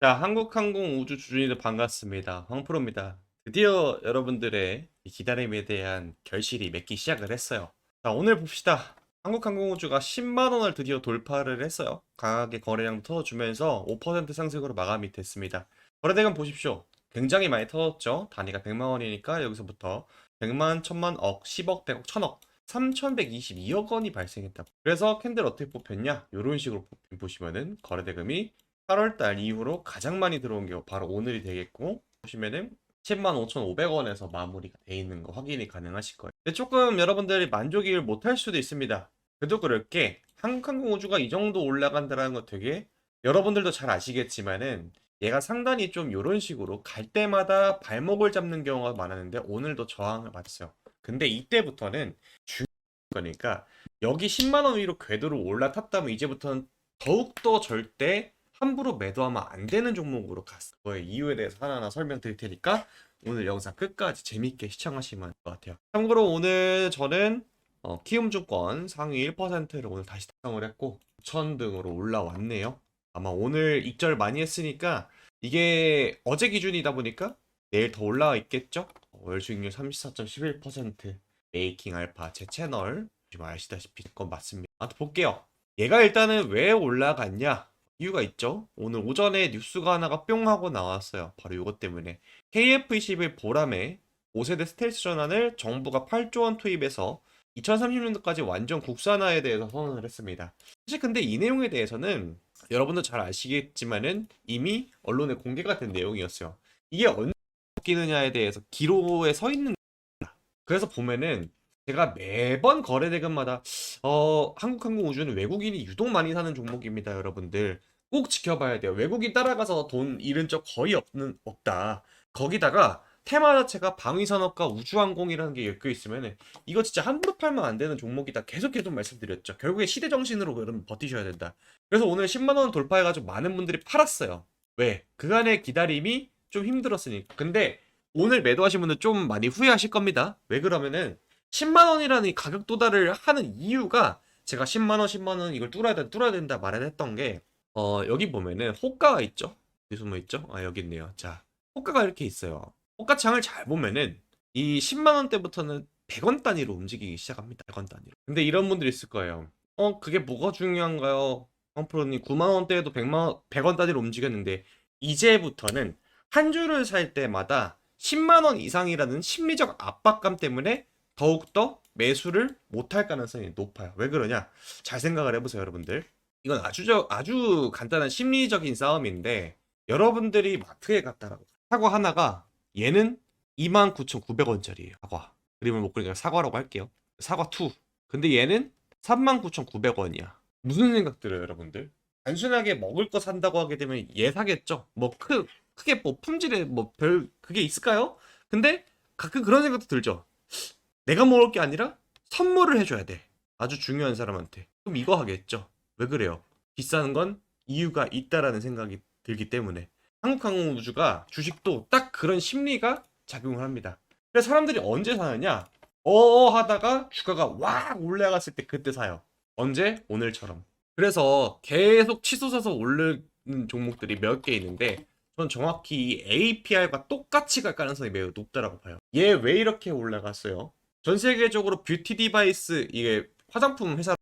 자, 한국항공 우주 주주님들 반갑습니다. 황프로입니다. 드디어 여러분들의 이 기다림에 대한 결실이 맺기 시작을 했어요. 자, 오늘 봅시다. 한국항공 우주가 10만 원을 드디어 돌파를 했어요. 강하게 거래량 터주면서 5% 상승으로 마감이 됐습니다. 거래대금 보십시오. 굉장히 많이 터졌죠. 단위가 100만 원이니까 여기서부터 100만, 1000만, 억, 10억, 100억, 1000억 3122억 원이 발생했다. 그래서 캔들 어떻게 뽑혔냐? 이런 식으로 뽑- 보시면은 거래대금이 8월달 이후로 가장 많이 들어온 게 바로 오늘이 되겠고 보시면은 10만 5,500원에서 마무리가 돼 있는 거 확인이 가능하실 거예요. 근데 조금 여러분들이 만족을 못할 수도 있습니다. 그래도 그럴 게 한국항공 우주가 이 정도 올라간다는 거 되게 여러분들도 잘 아시겠지만은 얘가 상단이 좀 이런 식으로 갈 때마다 발목을 잡는 경우가 많았는데 오늘도 저항을 받았어요. 근데 이때부터는 중요한 거니까 여기 10만 원 위로 궤도로 올라탔다면 이제부터는 더욱더 절대 함부로 매도하면 안 되는 종목으로 갔어. 그의 이유에 대해서 하나하나 설명드릴 테니까 오늘 영상 끝까지 재밌게 시청하시면 될 것 같아요. 참고로 오늘 저는 어, 키움증권 상위 1%를 오늘 다시 달성을 했고 9천 등으로 올라왔네요. 아마 오늘 익절 많이 했으니까 이게 어제 기준이다 보니까 내일 더 올라와 있겠죠? 어, 월 수익률 34.11% 메이킹 알파 제 채널 지금 아시다시피 건 맞습니다. 아, 볼게요. 얘가 일단은 왜 올라갔냐? 이유가 있죠. 오늘 오전에 뉴스가 하나가 뿅 하고 나왔어요. 바로 이것 때문에 KF21 보람에 5세대 스텔스 전환을 정부가 8조 원 투입해서 2030년도까지 완전 국산화에 대해서 선언을 했습니다. 사실 근데 이 내용에 대해서는 여러분도 잘 아시겠지만은 이미 언론에 공개가 된 내용이었어요. 이게 언제 바뀌느냐에 대해서 기로에 서 있는. 그래서 보면은 제가 매번 거래 대금마다 어, 한국항공우주는 외국인이 유독 많이 사는 종목입니다, 여러분들. 꼭 지켜봐야 돼요. 외국인 따라가서 돈 잃은 적 거의 없는 없다. 거기다가 테마 자체가 방위산업과 우주항공이라는 게 엮여 있으면 이거 진짜 함부로 팔면 안 되는 종목이다. 계속 계속 말씀드렸죠. 결국에 시대 정신으로 여러분 버티셔야 된다. 그래서 오늘 10만 원 돌파해가지고 많은 분들이 팔았어요. 왜? 그간의 기다림이 좀 힘들었으니까. 근데 오늘 매도하신 분들 좀 많이 후회하실 겁니다. 왜 그러면은 10만 원이라는 이 가격 도달을 하는 이유가 제가 10만 원, 10만 원 이걸 뚫어야 된다, 뚫어야 된다 말을 했던 게 어, 여기 보면은 호가가 있죠. 어디 숨어 있죠? 아, 여기 있네요. 자, 호가가 이렇게 있어요. 호가 창을 잘 보면은 이 10만 원대부터는 100원 단위로 움직이기 시작합니다. 100원 단위로. 근데 이런 분들이 있을 거예요. 어, 그게 뭐가 중요한가요? 황프로님 9만 원대에도 100만 원, 100원 단위로 움직였는데 이제부터는 한 주를 살 때마다 10만 원 이상이라는 심리적 압박감 때문에 더욱더 매수를 못할 가능성이 높아요. 왜 그러냐? 잘 생각을 해보세요, 여러분들. 이건 아주, 저- 아주 간단한 심리적인 싸움인데, 여러분들이 마트에 갔다라고. 사과 하나가, 얘는 29,900원짜리예요. 사과. 그림을 못 그리니까 사과라고 할게요. 사과 2. 근데 얘는 39,900원이야. 무슨 생각 들어요, 여러분들? 단순하게 먹을 거 산다고 하게 되면 얘 사겠죠? 뭐, 크, 크게 뭐 품질에 뭐 별, 그게 있을까요? 근데 가끔 그런 생각도 들죠. 내가 먹을 게 아니라 선물을 해줘야 돼. 아주 중요한 사람한테. 그럼 이거 하겠죠. 왜 그래요? 비싼 건 이유가 있다라는 생각이 들기 때문에. 한국항공우주가 주식도 딱 그런 심리가 작용을 합니다. 그래서 사람들이 언제 사느냐? 어어 하다가 주가가 왁 올라갔을 때 그때 사요. 언제? 오늘처럼. 그래서 계속 치솟아서 오르는 종목들이 몇 개 있는데 전 정확히 이 APR과 똑같이 갈 가능성이 매우 높다라고 봐요. 얘 왜 이렇게 올라갔어요? 전 세계적으로 뷰티 디바이스 이게 화장품 회사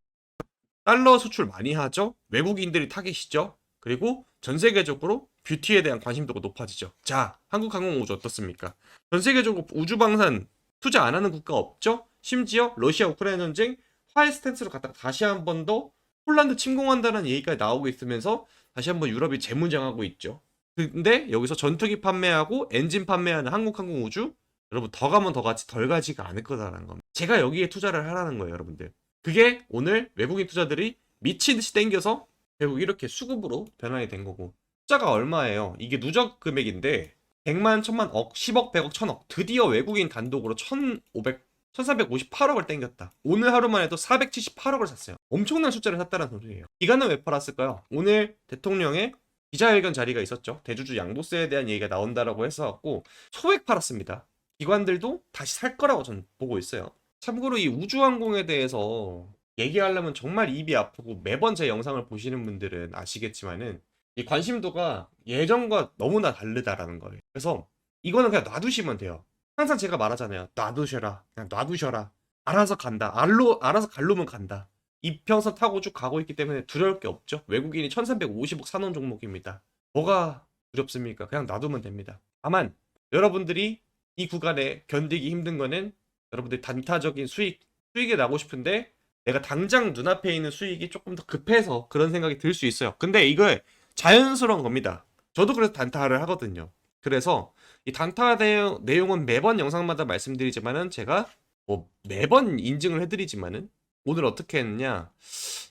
달러 수출 많이 하죠. 외국인들이 타겟이죠. 그리고 전 세계적으로 뷰티에 대한 관심도가 높아지죠. 자, 한국 항공우주 어떻습니까? 전 세계적으로 우주 방산 투자 안 하는 국가 없죠. 심지어 러시아 우크라이나 전쟁 화해 스탠스로 갔다가 다시 한 번 더 폴란드 침공한다는 얘기가 나오고 있으면서 다시 한번 유럽이 재무장하고 있죠. 근데 여기서 전투기 판매하고 엔진 판매하는 한국항공우주 여러분 더 가면 더 같이 덜 가지가 않을 거다라는 겁니다. 제가 여기에 투자를 하라는 거예요, 여러분들. 그게 오늘 외국인 투자들이 미친 듯이 땡겨서 결국 이렇게 수급으로 변환이 된 거고. 투자가 얼마예요? 이게 누적 금액인데 100만, 1000만, 억, 10억, 100억, 1000억. 드디어 외국인 단독으로 1500, 1358억을 땡겼다. 오늘 하루만 해도 478억을 샀어요. 엄청난 숫자를 샀다는 소리예요. 기간은 왜 팔았을까요? 오늘 대통령의 기자회견 자리가 있었죠. 대주주 양도세에 대한 얘기가 나온다라고 했어갖고 소액 팔았습니다. 기관들도 다시 살 거라고 저는 보고 있어요. 참고로 이 우주항공에 대해서 얘기하려면 정말 입이 아프고 매번 제 영상을 보시는 분들은 아시겠지만은 이 관심도가 예전과 너무나 다르다라는 거예요. 그래서 이거는 그냥 놔두시면 돼요. 항상 제가 말하잖아요. 놔두셔라. 그냥 놔두셔라. 알아서 간다. 알로, 알아서 갈로면 간다. 이평선 타고 쭉 가고 있기 때문에 두려울 게 없죠. 외국인이 1350억 사놓은 종목입니다. 뭐가 두렵습니까? 그냥 놔두면 됩니다. 다만 여러분들이 이 구간에 견디기 힘든 거는 여러분들 단타적인 수익, 수익이 나고 싶은데 내가 당장 눈앞에 있는 수익이 조금 더 급해서 그런 생각이 들 수 있어요. 근데 이거 자연스러운 겁니다. 저도 그래서 단타를 하거든요. 그래서 이 단타 내용, 내용은 매번 영상마다 말씀드리지만은 제가 뭐 매번 인증을 해드리지만은 오늘 어떻게 했느냐.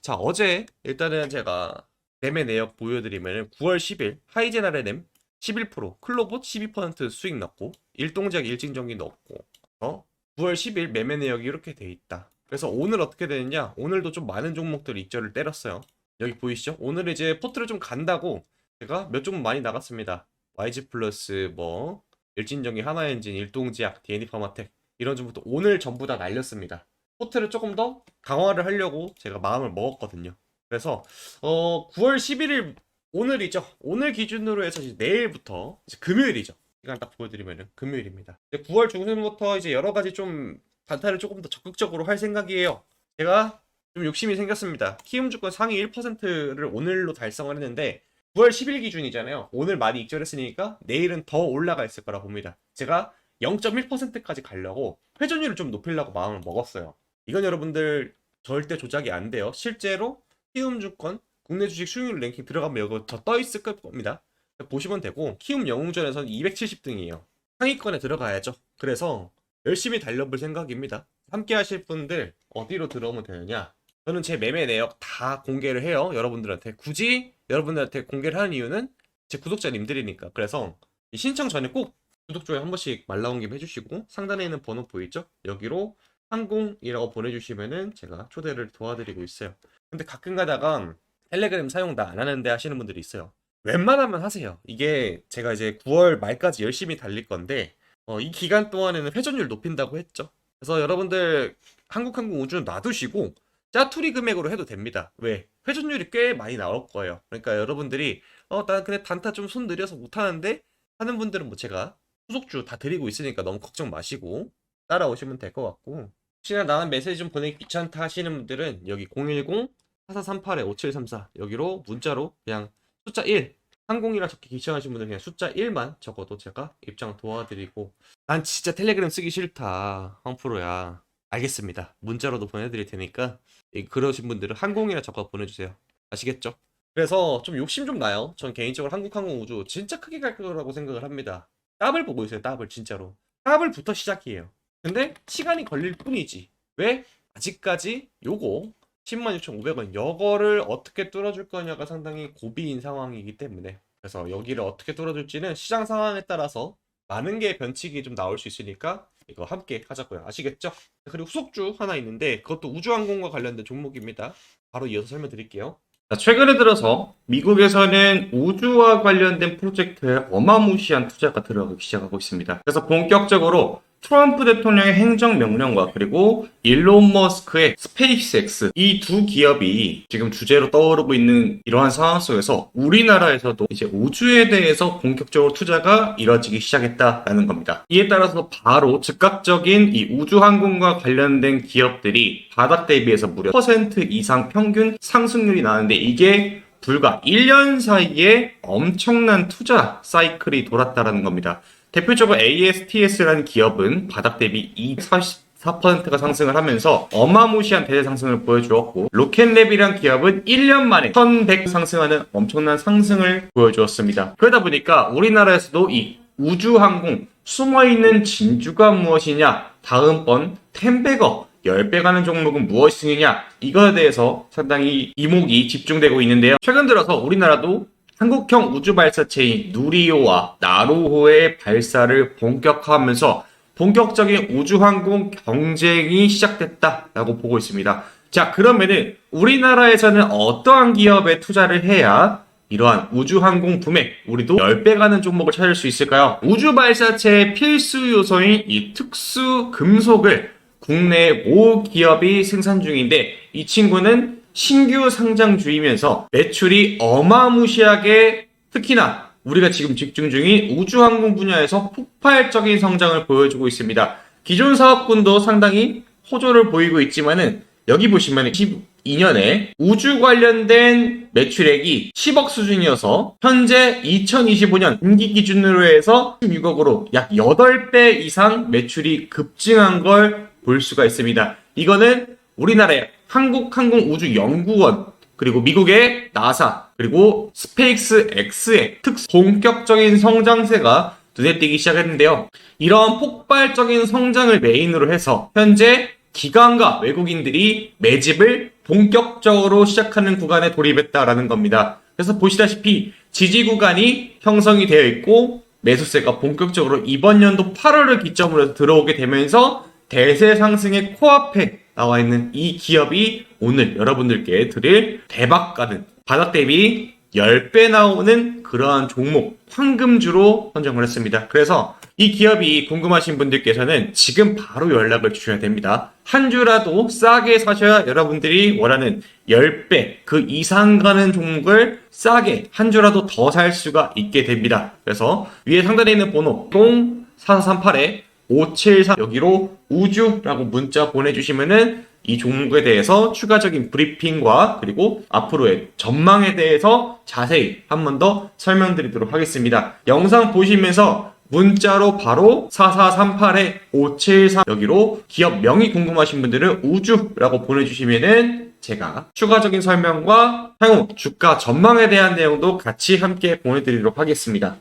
자, 어제 일단은 제가 매매 내역 보여드리면 9월 10일 하이젠 RNM 11% 클로봇 12% 수익 넣고 일동작 일진전기 넣고 어? 9월 10일 매매 내역이 이렇게 돼 있다. 그래서 오늘 어떻게 되느냐? 오늘도 좀 많은 종목들이 익절을 때렸어요. 여기 보이시죠? 오늘 이제 포트를 좀 간다고 제가 몇 종목 많이 나갔습니다. YG 플러스 뭐 일진전기 하나엔진 일동지약 DND 파마텍 이런 종목도 오늘 전부 다 날렸습니다. 포트를 조금 더 강화를 하려고 제가 마음을 먹었거든요. 그래서 어 9월 11일 오늘이죠. 오늘 기준으로 해서 이제 내일부터 이제 금요일이죠. 시간 딱 보여드리면은 금요일입니다. 이제 9월 중순부터 이제 여러 가지 좀 단타를 조금 더 적극적으로 할 생각이에요. 제가 좀 욕심이 생겼습니다. 키움 주권 상위 1%를 오늘로 달성을 했는데 9월 10일 기준이잖아요. 오늘 많이 익절했으니까 내일은 더 올라가 있을 거라 봅니다. 제가 0.1%까지 가려고 회전율을 좀 높이려고 마음을 먹었어요. 이건 여러분들 절대 조작이 안 돼요. 실제로 키움 주권 국내 주식 수익률 랭킹 들어가면 이거 더 떠 있을 겁니다. 보시면 되고 키움 영웅전에서는 270등이에요. 상위권에 들어가야죠. 그래서 열심히 달려볼 생각입니다. 함께 하실 분들 어디로 들어오면 되느냐? 저는 제 매매 내역 다 공개를 해요. 여러분들한테 굳이 여러분들한테 공개를 하는 이유는 제 구독자님들이니까. 그래서 이 신청 전에 꼭 구독 좋아요 한 번씩 말 나온 김에 해주시고 상단에 있는 번호 보이죠? 여기로 항공이라고 보내주시면은 제가 초대를 도와드리고 있어요. 근데 가끔 가다가 텔레그램 사용 다 안 하는데 하시는 분들이 있어요. 웬만하면 하세요. 이게 제가 이제 9월 말까지 열심히 달릴 건데 어, 이 기간 동안에는 회전율 높인다고 했죠. 그래서 여러분들 한국항공 우주는 놔두시고 짜투리 금액으로 해도 됩니다. 왜? 회전율이 꽤 많이 나올 거예요. 그러니까 여러분들이 어, 나 근데 단타 좀 손 느려서 못하는데 하는 분들은 뭐 제가 후속주 다 드리고 있으니까 너무 걱정 마시고 따라오시면 될 것 같고 혹시나 나는 메시지 좀 보내기 귀찮다 하시는 분들은 여기 010 4438-5734 여기로 문자로 그냥 숫자 1 항공이라 적기 귀찮으신 분들 그냥 숫자 1만 적어도 제가 입장 도와드리고. 난 진짜 텔레그램 쓰기 싫다. 황프로야. 알겠습니다. 문자로도 보내드릴 테니까. 이- 그러신 분들은 항공이라 적어 보내주세요. 아시겠죠? 그래서 좀 욕심 좀 나요. 전 개인적으로 한국항공우주 진짜 크게 갈 거라고 생각을 합니다. 더블 보고 있어요 더블 진짜로. 더블부터 시작이에요. 근데 시간이 걸릴 뿐이지. 왜? 아직까지 요거 106,500원. 요거를 어떻게 뚫어줄 거냐가 상당히 고비인 상황이기 때문에. 그래서 여기를 어떻게 뚫어줄지는 시장 상황에 따라서 많은 게 변칙이 좀 나올 수 있으니까 이거 함께 하자고요. 아시겠죠? 그리고 후속주 하나 있는데 그것도 우주항공과 관련된 종목입니다. 바로 이어서 설명드릴게요. 자, 최근에 들어서 미국에서는 우주와 관련된 프로젝트에 어마무시한 투자가 들어가기 시작하고 있습니다. 그래서 본격적으로 트럼프 대통령의 행정명령과 그리고 일론 머스크의 스페이스X 이 두 기업이 지금 주제로 떠오르고 있는 이러한 상황 속에서 우리나라에서도 이제 우주에 대해서 본격적으로 투자가 이뤄지기 시작했다라는 겁니다. 이에 따라서 바로 즉각적인 이 우주 항공과 관련된 기업들이 바닥 대비해서 무려 퍼센트 이상 평균 상승률이 나는데 이게 불과 1년 사이에 엄청난 투자 사이클이 돌았다라는 겁니다. 대표적으로 ASTS라는 기업은 바닥 대비 244%가 상승을 하면서 어마무시한 대대 상승을 보여주었고 로켓랩이란 기업은 1년 만에 1100 상승하는 엄청난 상승을 보여주었습니다. 그러다 보니까 우리나라에서도 이 우주항공 숨어있는 진주가 무엇이냐 다음번 텐베거 10배 가는 종목은 무엇이냐 이거에 대해서 상당히 이목이 집중되고 있는데요. 최근 들어서 우리나라도 한국형 우주 발사체인 누리호와 나로호의 발사를 본격화하면서 본격적인 우주항공 경쟁이 시작됐다라고 보고 있습니다. 자, 그러면은 우리나라에서는 어떠한 기업에 투자를 해야 이러한 우주항공 붐에 우리도 10배 가는 종목을 찾을 수 있을까요? 우주 발사체의 필수 요소인 이 특수 금속을 국내 모 기업이 생산 중인데 이 친구는 신규 상장 주이면서 매출이 어마무시하게 특히나 우리가 지금 집중 중인 우주항공 분야에서 폭발적인 성장을 보여주고 있습니다. 기존 사업군도 상당히 호조를 보이고 있지만은 여기 보시면 12년에 우주 관련된 매출액이 10억 수준이어서 현재 2025년 분기 기준으로 해서 16억으로 약 8배 이상 매출이 급증한 걸 볼 수가 있습니다. 이거는 우리나라의 한국항공우주연구원 그리고 미국의 나사 그리고 스페이스 X의 특 본격적인 성장세가 눈에 띄기 시작했는데요. 이런 폭발적인 성장을 메인으로 해서 현재 기관과 외국인들이 매집을 본격적으로 시작하는 구간에 돌입했다라는 겁니다. 그래서 보시다시피 지지 구간이 형성이 되어 있고 매수세가 본격적으로 이번 연도 8월을 기점으로 들어오게 되면서 대세 상승의 코앞에 나와 있는 이 기업이 오늘 여러분들께 드릴 대박 가는 바닥 대비 10배 나오는 그러한 종목 황금주로 선정을 했습니다. 그래서 이 기업이 궁금하신 분들께서는 지금 바로 연락을 주셔야 됩니다. 한 주라도 싸게 사셔야 여러분들이 원하는 10배 그 이상 가는 종목을 싸게 한 주라도 더 살 수가 있게 됩니다. 그래서 위에 상단에 있는 번호 0438에 573 여기로 우주라고 문자 보내주시면은 이 종목에 대해서 추가적인 브리핑과 그리고 앞으로의 전망에 대해서 자세히 한 번 더 설명드리도록 하겠습니다. 영상 보시면서 문자로 바로 4438에 573 여기로 기업 명이 궁금하신 분들은 우주라고 보내주시면은 제가 추가적인 설명과 향후 주가 전망에 대한 내용도 같이 함께 보내드리도록 하겠습니다.